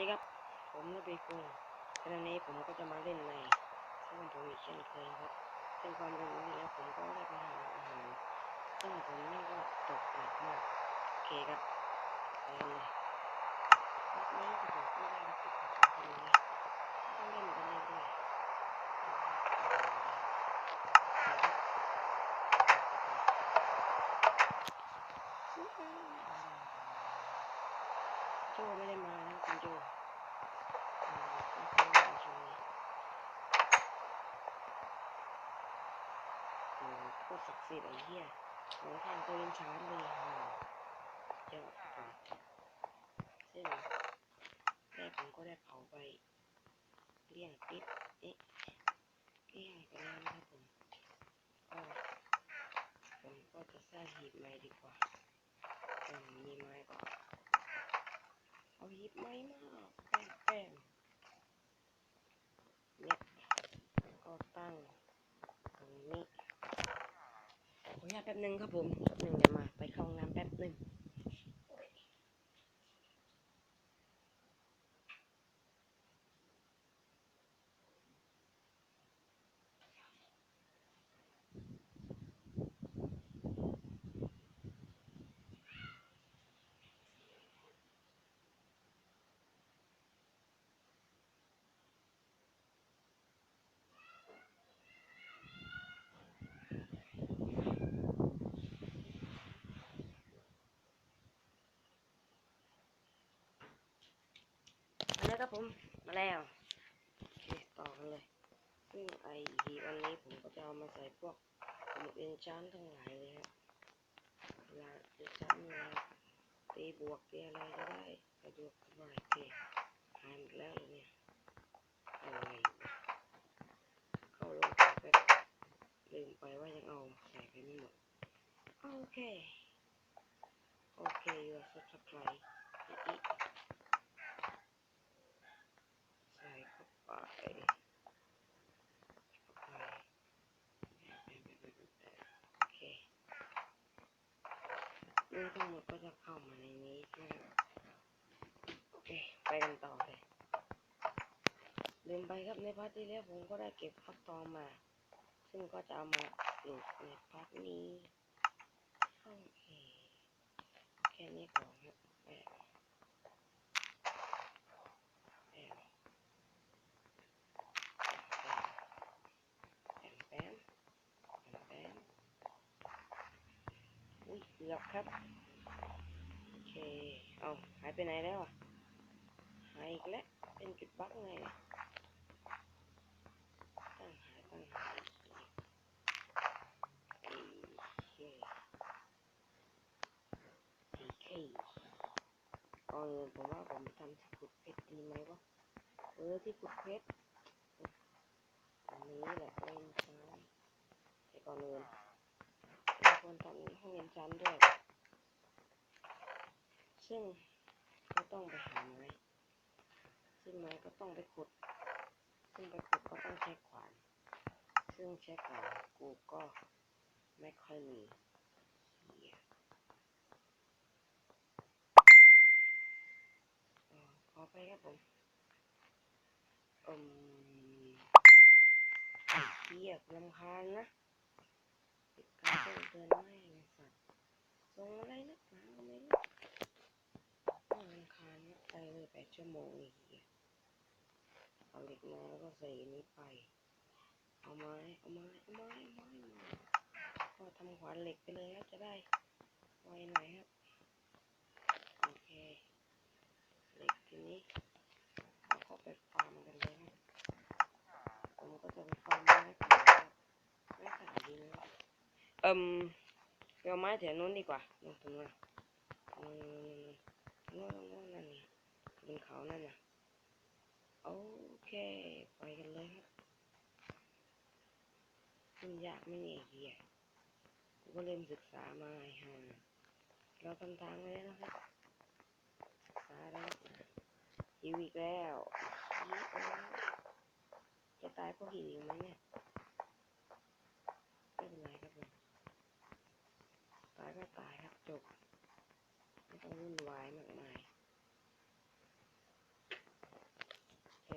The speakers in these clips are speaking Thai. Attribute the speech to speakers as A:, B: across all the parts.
A: นี่ครับ ผมนบีกุงขณะนี้ผมก็จะมาเล่นในช่องผมอีกเช่นเคยครับ ซึ่งความเร็วนี้แล้วผมก็ได้ไปหาอาหาร ซึ่งผมนี่ก็ตกหนักมากโอเคครับไปกันเลยรอบนี้ผมก็ได้รับผิดชอบตรงนี้ต้องเล่นไปเรื่อยๆโจไม่ได้มา ดูโอ้โคตรศักดิ์สิทธิ์ไอ้เหี้ยหลงทางตัวเองชาเลยโอ้โหเยอะครับผมซึ่งแรกผมก็ได้เผาไปเลี่ยงติดเอ๊ะเลี่ยงไปแล้วนะครับผมก็ผมก็จะสร้างหีบใหม่ดีกว่าอืมมีไม้ก็เอาหี บไม้มาแป้งแป้งเนี่ยก็ตั้งตรงนี้ขออนุญาตแป๊บนึงครับผมหนึ่งเดี๋ยวมาไปเข้าห้องน้ำแป๊บนึง แล้วครับผม มาแล้วโอเคต่อกันเลย ซึ่งไอหีบอันนี้ผมก็จะเอามาใส่พวกสมุดเอนชานทั้งหลายเลยครับเวลาจะจำเวลาตีบวกตีอะไรจะได้สะดวกสบายโอเคหายหมดแล้วเลยเนี่ยอะไรเข้าลงไปลืมไปว่ายังเอาใส่ไปไม่หมด โอเค โอเคอยู่สักสักไอีก ใส่เข้า ไปโอเคเรื่องทั้งหมดก็จะเข้ามาในนี้นะครับโอเค ไปกันต่อเลยลืมไปครับในพาร์ทที่แล้วผมก็ได้เก็บฟักทองมา ซึ่งก็จะเอามาปลูกในพาร์ทนี้โอเคแค่นี้ก่อนครับแปะแปะ แปมแปมแปมแปม อุ้ยเกือบครับ โอเค เอาหายไปไหนแล้วอะ หายอีกแล้ว เป็นจุดบั๊กไงเนี่ยตั้งหายตั้งหายโอเคโอเคก่อนอื่นผมว่าผมทำที่ขุดเพชรดีไหมวะ เออที่ขุดเพชรอันนี้แหละเป็นช้างแต่ก่อนอื่นเรา ควรทำห้องเรียนชั้นด้วย ซึ่งก็ต้องไปหาไม้ซึ่งไม้ก็ต้องไปขุด ซึ่งไปขุดก็ต้องใช้ขวาน ซึ่งใช้ขวานกูก็ไม่ค่อยมีเหี้ยเอ่อขอไปครับผมอืมเหี้ยลำคาญนะ ติดการแจ้งเตือนไม่ไงสัตว์ส่งอะไรนักหนาก็ไม่รู้น่ารำคาญนะไปเลยแปดชั่วโมงอีกเหี้ยเอาเหล็กมาแล้วก็ใส่นี้ไป เอาไม้ เอาไม้ เอาไม้ เอาไม้มาก็ทำขวานเหล็กไปเลยครับจะได้ไวหน่อยครับ โอเคเหล็กทีนี้เราก็ไปฟาร์มกันเลยครับผมก็จะไปฟาร์มไม้ขายครับไม้ขายดีนะ เอิ่มเอาไม้แถวนู้นดีกว่านู่นตรงนู้นนู่นนู่นนู้นนั่นนี่บนเขานั่นน่ะโอเค ไปกันเลยครับมันยากไม่เนี่ยไอ้เฮียกูก็เริ่มศึกษามาไอ้ห่าเราทำทางไว้แล้วนะครับศึกษาแล้วหิวอีกแล้วหิวแล้วจะตายเพราะหิวไหมเนี่ยายก็ตายครับจบ ไม่ต้องวุ่นวายมากมายโอเค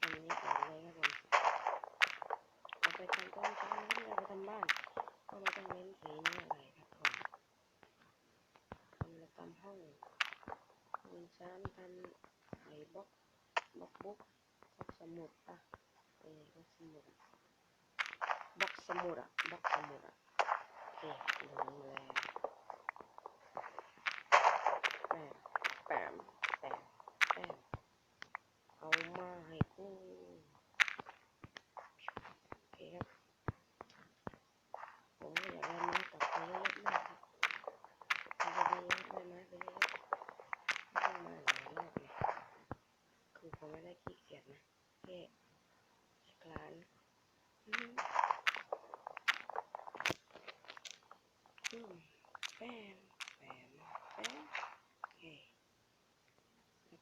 A: อันนี้ต่อเลยครับผมเราไปทำต้นไม้ที่เราไปทำบ้าน ก็ไม่ต้องเน้นสีนี้อะไรครับผมทำระตำห้องทำชั้นทำไอ้บล็อกบล็อกบุ๊กบล็อกสมุดปะเออบล็อกสมุดบล็อกสมุดอะบล็อกสมุดอะ Sí, sí, sí.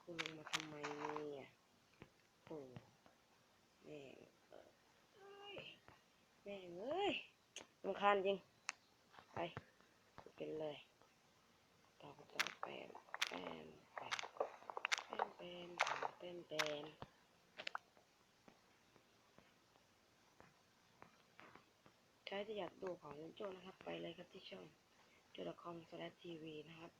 A: คุณลงมาทำไมเนี่ยโอ้แม่งเอ้ยแม่งเอ้ยรำคาญจริง ไปขุดกันเลยต่อต่อแปมแปมแปมแปมแปมแปมใครที่อยากดูของโจนะครับ ไปเลยครับที่ช่องโจดคอมสแลทีวีนะครับ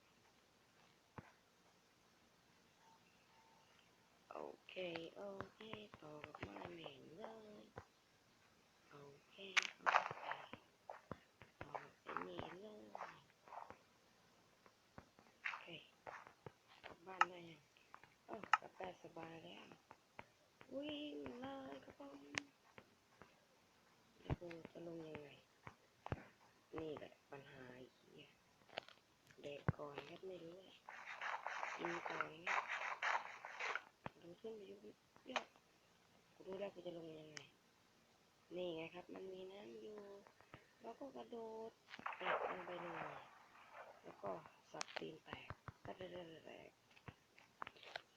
A: ต่อไปนี่เลยโอเคกลับบ้านได้ยังเออกลับได้สบายแล้ว วิ่งเลยครับผมแล้วกูจะลงยังไง นี่แหละปัญหาไอ้เหี้ยเด็กก่อนครับไม่รู้เลยกินก่อนเนี่ยดูขึ้นไปยุบยอด กูรู้แล้วกูจะลงยังไง นี่ไงครับ มันมีน้ำอยู่ แล้วก็กระโดดแตกลงไปเลย แล้วก็สับตีนแตกแตกแตก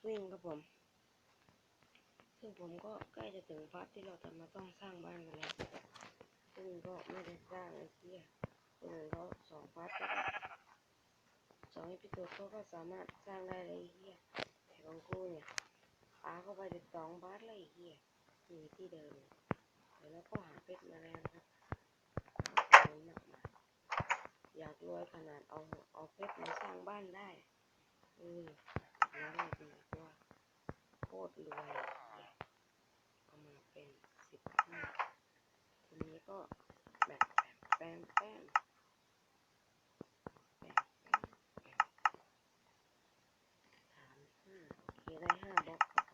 A: วิ่งครับผม ซึ่งผมก็ใกล้จะถึงพาร์ทที่เราจะมาต้องสร้างบ้านกันแล้ว ซึ่งก็ไม่ได้สร้างไอ้เหี้ยคนอื่นเขาสองพาร์ทก็สองเอพิโซดเขาก็สามารถสร้างได้เลยเหี้ยแต่ของกูเนี่ยปาเข้าไปถึงสองพาร์ทเลยเหี้ย อยู่ที่เดิมเดี๋ยวเราก็หาเพชรมาแล้วนะครับเอาหนักมาอยากรวยขนาดเอาเอาเพชรมาสร้างบ้านได้เออแล้วเลยดีกว่าโคตรรวยเอามาเป็นสิบห้าทีนี้ก็แบบแปมแปมแปมแปมแปมฐานห้าโอเคได้ห้าบล็อกครับ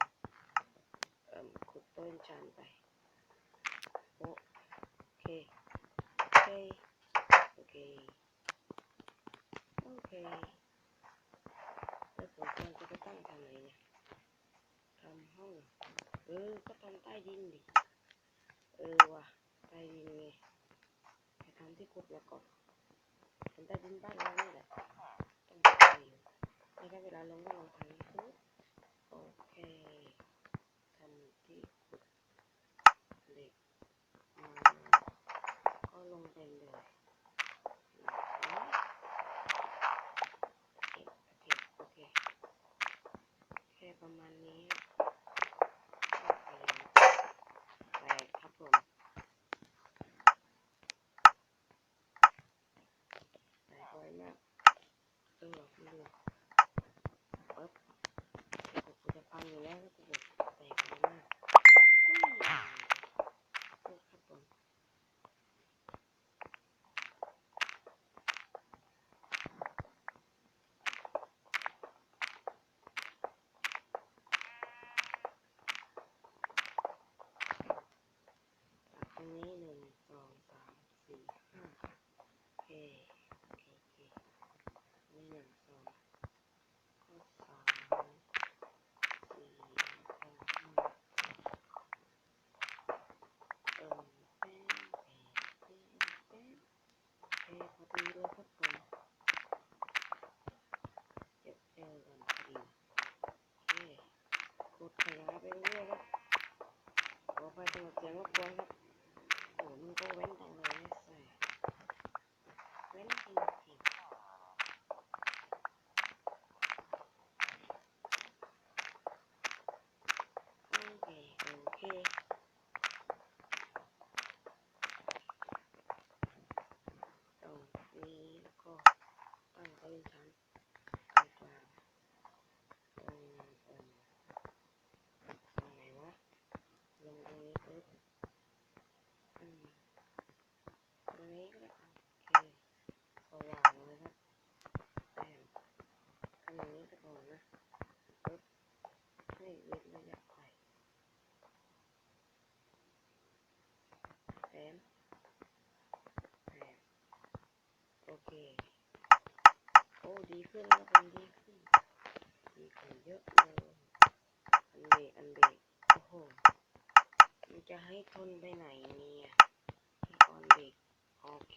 A: ผมเอิ่ม ขุดต้นชันไป โอเค โอเค โอเค โอเค แล้วผมควรจะไปตั้งทางไหนเนี่ยทำห้อง เออ ก็ทำใต้ดินดิ เออว่ะ ใต้ดินไงไปทำที่ขุดแล้วก็ทำใต้ดินบ้านเรานี่แหละต้องไปอยู่ไม่ได้เวลาลงก็ลงทางนี้โอเคทำที่ขุดเหล็กมาก็ ลงไปเลยโอเคโอเคแค่ประมาณนี้แตกครับผมแตกไวมากเออคุณดูปึ๊บกูจะพังอยู่แล้วกูบอกแตกไวมากอืมเออครับผม อันนี้หนึ่งสองสามสี่ห้าโอเคโอเคโอเคอันนี้หนึ่งสองก็สามสี่แล้วก็ห้าเอิ่มแป้งแป้งแป้งแป้งโอเค พอดีเลยครับผมเก็บเอวกันพอดีโอเคกดขยายไปเรื่อยครับขอไปสำหรับเสียงรบกวนครับโอ้มันก็เว้นแต่เลยไม่ใส่เว้นจริงจริงโอเคโอเคตรงนี้แล้วก็ตั้งเป็นชั้นกลางกลาง โอ้ดีขึ้นแล้วผมดีขึ้น ดีขึ้นเยอะเลยอันเบรกอันเบรกโอ้โหมันจะให้ทนไปไหนเนี่ยที่ออนเบกโอเค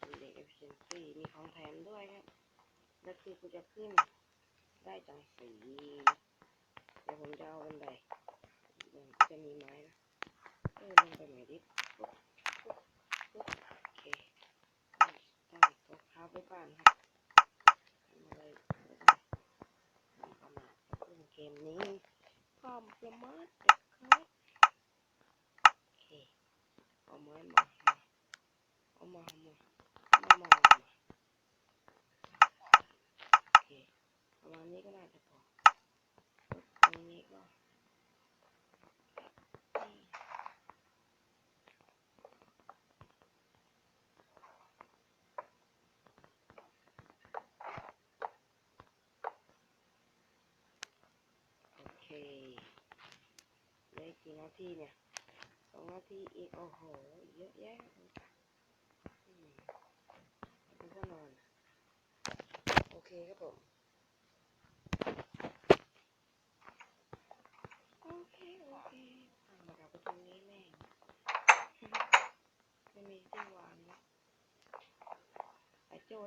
A: อันเบรก efficiency มีของแถมด้วยครับแล้วคือกูจะขึ้นได้จังสีเดี๋ยวผมจะเอาบันไดมันก็จะมีไม้นะ เออลงไปหน่อยดิปุ๊บปุ๊บปุ๊บโอเคตั้งตัวเท้าไปบ้านครับทำอะไรไม่ได้ทำประมาทกับเล่นเกมนี้ห้ามประมาทเด็ดขาดโอเคเอาไม้มามาเอามาเอามาเอามาเอามาโอเคประมาณ นี้ก็น่าจะพอปุ๊บตรงนี้ก็โอเคเหลยกี่นาทีเนี่ยสองนาทีอีกโอ้โหเยอะแยะอืมแล้วก็นอน โอเคครับผม โอเค โอเคตั้งมากับตรงนี้แม่ง ไม่มีที่วางนะ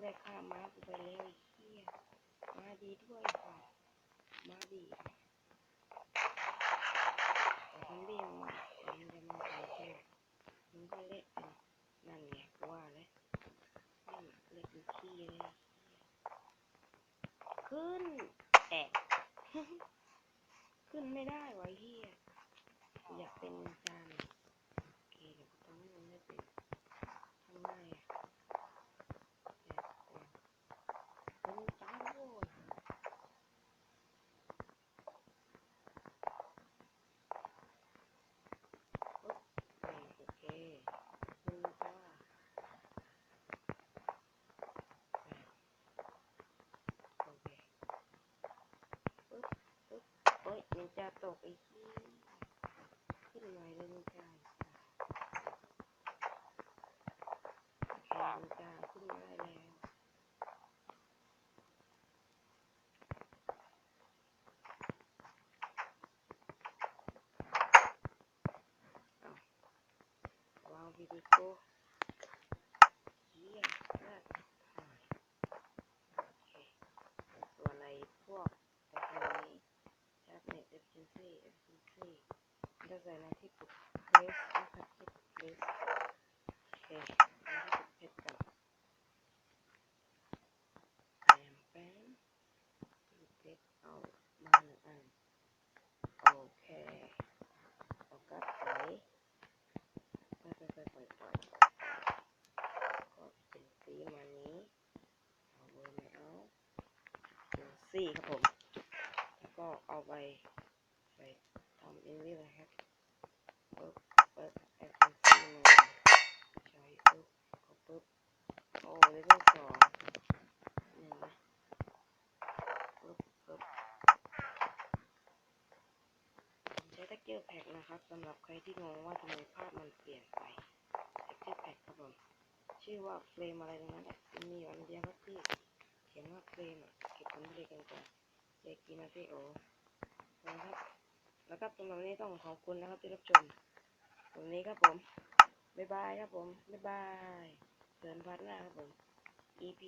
A: ได้ฆ่าม้ากูไปแล้วไอ้เหี้ยมาดีด้วยค่ะมาดีแต่คนเรียงมาแต่มันจะมาใส่แค่มันก็เละเป็นนั่นไงกูว่าแล้วนั่นน่ะเละเป็นขี้เลยขึ้นแอะ ขึ้นไม่ได้วะเฮียอยากเป็นจานโอเคเดี๋ยวกูทำให้มันได้เป็นทำไงอะอยากเป็นเป็นจานโว้ย อ่าโอเคหนึ่งจ้าอ่าโอเคปึ๊บปึ๊บโอ้ยนินจา ตกไอ้ขี้ขึ้นหน่อยเลยนินจาโอเคนินจาขึ้นมาได้แล้ววางวิดีโอเยี่ยมมากถ่ายโอเคส่วนในพวกตะไคร้นี้ ชาร์จเน็ต efficiency efficiency จะใส่ในที่ปลุก place นะครับที่ปลุก place โอเคเอาที่ปลุกเพชรกันแปมแปมที่ปลุกเพชรเอามาหนึ่งอัน โอเคเอากลับไปไปไปไปปล่อยปล่อยก็เป็นสีมานี้ เอาเบอร์ไม่เอาเป็ นสี่ครับผม แล้วก็เอาไปใส่ทำอินนี่เลยครับปึ๊บปึ๊บแอปเปิลซีมาใช้ปึ๊บก็ปึ๊บโอ้เลเวลสองหนึ่งนะปึ๊บปึ๊บผมใช้ตะเกียบแพ็กนะครับสำหรับใครที่งงว่าทำไมภาพมันเปลี่ยนไปตะเกียบแพ็กครับผม ชื่อว่าเฟรมอะไรตรงนั้นแหละมันมีอยู่อันเดียวครับที่ ขียนว่าเฟรมอะเก็บผลผลิตกันก่อนเด็กกินนาทีโอนะครับ แล้วก็สำหรับวันนี้ต้องขอบคุณนะครับที่รับชมวันนี้ครับผม บ๊ายบายครับผม บ๊ายบายเดินพัดหน้าครับผม EP